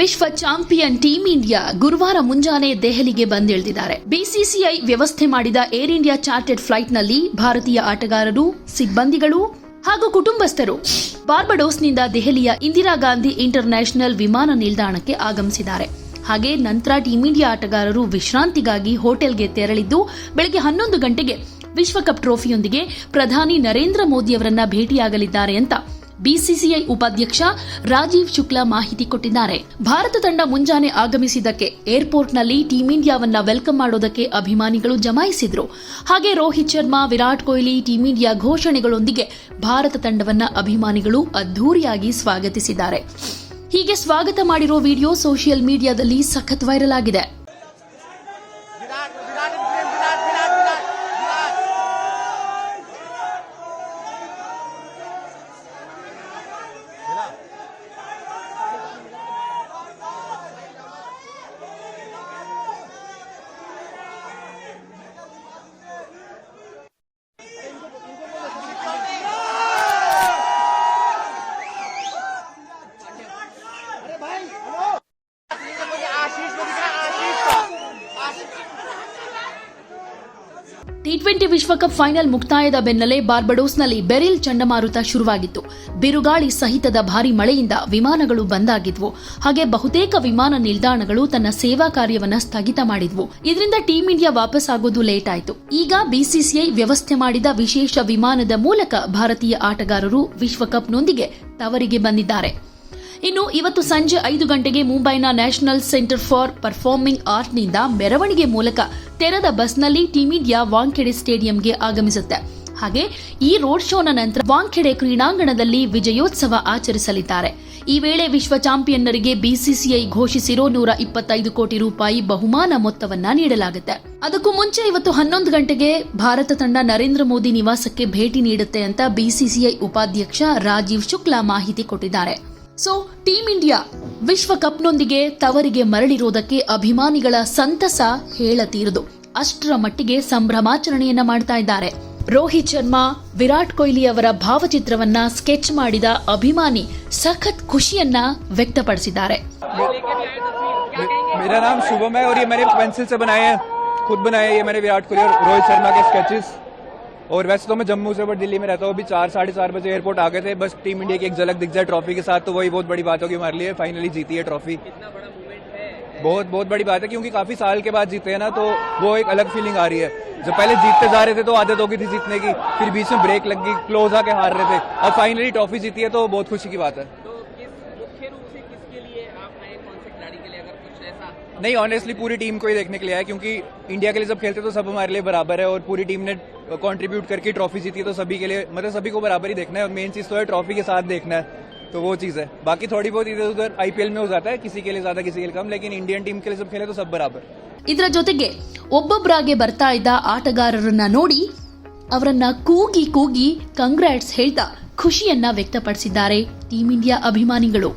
ವಿಶ್ವ champion team India ಗುರುವಾರ ಮುಂಜಾನೆ ದೆಹಲಿಗೆ ಬಂದಿಳಿದಿದ್ದಾರೆ. ಬಿಸಿಸಿಐ ವ್ಯವಸ್ಥೆ ಮಾಡಿದ ಏರ್ ಇಂಡಿಯಾ ಚಾರ್ಟೆಡ್ ಫ್ಲೈಟ್ನಲ್ಲಿ ಭಾರತೀಯ ಆಟಗಾರರು, ಸಿಬ್ಬಂದಿಗಳು ಹಾಗೂ ಕುಟುಂಬಸ್ಥರು ಬಾರ್ಬಡೋಸ್ನಿಂದ ದೆಹಲಿಯ ಇಂದಿರಾ ಗಾಂಧಿ ಇಂಟರ್ ನ್ಯಾಷನಲ್ ವಿಮಾನ ನಿಲ್ದಾಣಕ್ಕೆ ಆಗಮಿಸಿದ್ದಾರೆ. ಹಾಗೆ ನಂತರ ಟೀಂ ಇಂಡಿಯಾ ಆಟಗಾರರು ವಿಶ್ರಾಂತಿಗಾಗಿ ಹೋಟೆಲ್ಗೆ ತೆರಳಿದ್ದು, ಬೆಳಗ್ಗೆ ಹನ್ನೊಂದು ಗಂಟೆಗೆ ವಿಶ್ವಕಪ್ ಟ್ರೋಫಿಯೊಂದಿಗೆ ಪ್ರಧಾನಿ ನರೇಂದ್ರ ಮೋದಿಯವರನ್ನ ಭೇಟಿಯಾಗಲಿದ್ದಾರೆ ಅಂತ ಬಿಸಿಸಿಐ ಉಪಾಧ್ಯಕ್ಷ ರಾಜೀವ್ ಶುಕ್ಲಾ ಮಾಹಿತಿ ಕೊಟ್ಟಿದ್ದಾರೆ. ಭಾರತ ತಂಡ ಮುಂಜಾನೆ ಆಗಮಿಸಿದ್ದಕ್ಕೆ ಏರ್ಪೋರ್ಟ್ನಲ್ಲಿ ಟೀಂ ಇಂಡಿಯಾವನ್ನ ವೆಲ್ಕಮ್ ಮಾಡೋದಕ್ಕೆ ಅಭಿಮಾನಿಗಳು ಜಮಾಯಿಸಿದ್ರು. ಹಾಗೆ ರೋಹಿತ್ ಶರ್ಮಾ, ವಿರಾಟ್ ಕೊಹ್ಲಿ, ಟೀಂ ಇಂಡಿಯಾ ಘೋಷಣೆಗಳೊಂದಿಗೆ ಭಾರತ ತಂಡವನ್ನ ಅಭಿಮಾನಿಗಳು ಅದ್ದೂರಿಯಾಗಿ ಸ್ವಾಗತಿಸಿದ್ದಾರೆ. ಹೀಗೆ ಸ್ವಾಗತ ಮಾಡಿರೋ ವಿಡಿಯೋ ಸೋಷಿಯಲ್ ಮೀಡಿಯಾದಲ್ಲಿ ಸಖತ್ ವೈರಲ್ ಆಗಿದೆ. ಟಿ ಟ್ವೆಂಟಿ ವಿಶ್ವಕಪ್ ಫೈನಲ್ ಮುಕ್ತಾಯದ ಬೆನ್ನಲ್ಲೇ ಬಾರ್ಬಡೋಸ್ನಲ್ಲಿ ಬೆರಿಲ್ ಚಂಡಮಾರುತ ಶುರುವಾಗಿತ್ತು. ಬಿರುಗಾಳಿ ಸಹಿತದ ಭಾರಿ ಮಳೆಯಿಂದ ವಿಮಾನಗಳು ಬಂದಾಗಿದ್ವು. ಹಾಗೆ ಬಹುತೇಕ ವಿಮಾನ ನಿಲ್ದಾಣಗಳು ತನ್ನ ಸೇವಾ ಕಾರ್ಯವನ್ನು ಸ್ಥಗಿತ ಮಾಡಿದ್ವು. ಇದರಿಂದ ಟೀಂ ಇಂಡಿಯಾ ವಾಪಸ್ ಆಗೋದು ಲೇಟ್ ಆಯಿತು. ಈಗ ಬಿಸಿಸಿಐ ವ್ಯವಸ್ಥೆ ಮಾಡಿದ ವಿಶೇಷ ವಿಮಾನದ ಮೂಲಕ ಭಾರತೀಯ ಆಟಗಾರರು ವಿಶ್ವಕಪ್ನೊಂದಿಗೆ ತವರಿಗೆ ಬಂದಿದ್ದಾರೆ. ಇನ್ನು ಇವತ್ತು ಸಂಜೆ ಐದು ಗಂಟೆಗೆ ಮುಂಬೈನ ನ್ಯಾಷನಲ್ ಸೆಂಟರ್ ಫಾರ್ ಪರ್ಫಾರ್ಮಿಂಗ್ ಆರ್ಟ್ನಿಂದ ಮೆರವಣಿಗೆ ಮೂಲಕ ತೆರೆದ ಬಸ್ನಲ್ಲಿ ಟೀಮ್ ಇಂಡಿಯಾ ವಾಂಖೆಡೆ ಸ್ಟೇಡಿಯಂಗೆ ಆಗಮಿಸುತ್ತೆ. ಹಾಗೆ ಈ ರೋಡ್ ಶೋನ ನಂತರ ವಾಂಖೆಡೆ ಕ್ರೀಡಾಂಗಣದಲ್ಲಿ ವಿಜಯೋತ್ಸವ ಆಚರಿಸಲಿದ್ದಾರೆ. ಈ ವೇಳೆ ವಿಶ್ವ ಚಾಂಪಿಯನ್ನರಿಗೆ ಬಿಸಿಸಿಐ ಘೋಷಿಸಿರೋ ನೂರ ಇಪ್ಪತ್ತೈದು ಕೋಟಿ ರೂಪಾಯಿ ಬಹುಮಾನ ಮೊತ್ತವನ್ನ ನೀಡಲಾಗುತ್ತೆ. ಅದಕ್ಕೂ ಮುಂಚೆ ಇವತ್ತು ಹನ್ನೊಂದು ಗಂಟೆಗೆ ಭಾರತ ತಂಡ ನರೇಂದ್ರ ಮೋದಿ ನಿವಾಸಕ್ಕೆ ಭೇಟಿ ನೀಡುತ್ತೆ ಅಂತ ಬಿಸಿಸಿಐ ಉಪಾಧ್ಯಕ್ಷ ರಾಜೀವ್ ಶುಕ್ಲಾ ಮಾಹಿತಿ ಕೊಟ್ಟಿದ್ದಾರೆ. ಸೊ ಟೀಂ ಇಂಡಿಯಾ ವಿಶ್ವಕಪ್ನೊಂದಿಗೆ ತವರಿಗೆ ಮರಳಿರೋದಕ್ಕೆ ಅಭಿಮಾನಿಗಳ ಸಂತಸ ಹೇಳತೀರದು ಅಷ್ಟರ ಮಟ್ಟಿಗೆ ಸಂಭ್ರಮಾಚರಣೆಯನ್ನ ಮಾಡ್ತಾ ಇದ್ದಾರೆ ರೋಹಿತ್ ಶರ್ಮಾ ವಿರಾಟ್ ಕೊಹ್ಲಿ ಅವರ ಭಾವಚಿತ್ರವನ್ನ ಸ್ಕೆಚ್ ಮಾಡಿದ ಅಭಿಮಾನಿ ಸಖತ್ ಖುಷಿಯನ್ನ ವ್ಯಕ್ತಪಡಿಸಿದ್ದಾರೆ मे- मेरा नाम शुभम है और ये मैंने पेंसिल से बनाए हैं खुद बनाए हैं ये मैंने विराट कोहली और रोहित शर्मा के स्केचेस और वैसे तो मैं जम्मू से बट दिल्ली में रहता हूँ। अभी चार साढ़े चार बजे एयरपोर्ट आ गए थे। बस टीम इंडिया की एक झलक दिख जाए ट्रॉफी के साथ तो वही बहुत बड़ी बात होगी हमारे लिए। फाइनली जीती है ट्रॉफी बहुत बहुत बड़ी बात है क्योंकि काफ़ी साल के बाद जीते हैं ना तो वो एक अलग फीलिंग आ रही है। जब पहले जीतते जा रहे थे तो आदत हो गई थी जीतने की। फिर बीच में ब्रेक लग गई क्लोज आके हार रहे थे। और फाइनली ट्रॉफी जीती है तो बहुत खुशी की बात है। तो किस मुख्य रूप से किसके लिए आप आए कौन से खिलाड़ी के लिए अगर कुछ ऐसा नहीं ऑनेस्टली पूरी टीम को ही देखने के लिए आया क्योंकि इंडिया के लिए जब खेलते तो सब हमारे लिए बराबर है और पूरी टीम ने कंट्रीब्यूट करके ट्रॉफी जीती है तो सभी के लिए मतलब सभी को बराबर ही देखना है और मेन चीज तो है ट्रॉफी के साथ देखना है तो वो चीज है बाकी थोड़ी बहुत इधर उधर आईपीएल में हो जाता है किसी के लिए ज्यादा किसी के लिए कम लेकिन इंडियन टीम के लिए जब खेले तो सब बराबर ಇದರ ಜೊತೆಗೆ ಒಬ್ಬೊಬ್ಬರಾಗೆ ಬರ್ತಾ ಇದ್ದ ಆಟಗಾರರನ್ನ ನೋಡಿ ಅವರನ್ನ ಕೂಗಿ ಕೂಗಿ ಕಂಗ್ರಾಟ್ಸ್ ಹೇಳ್ತಾ ಖುಷಿಯನ್ನ ವ್ಯಕ್ತಪಡಿಸಿದ್ದಾರೆ ಟೀಂ ಇಂಡಿಯಾ ಅಭಿಮಾನಿಗಳು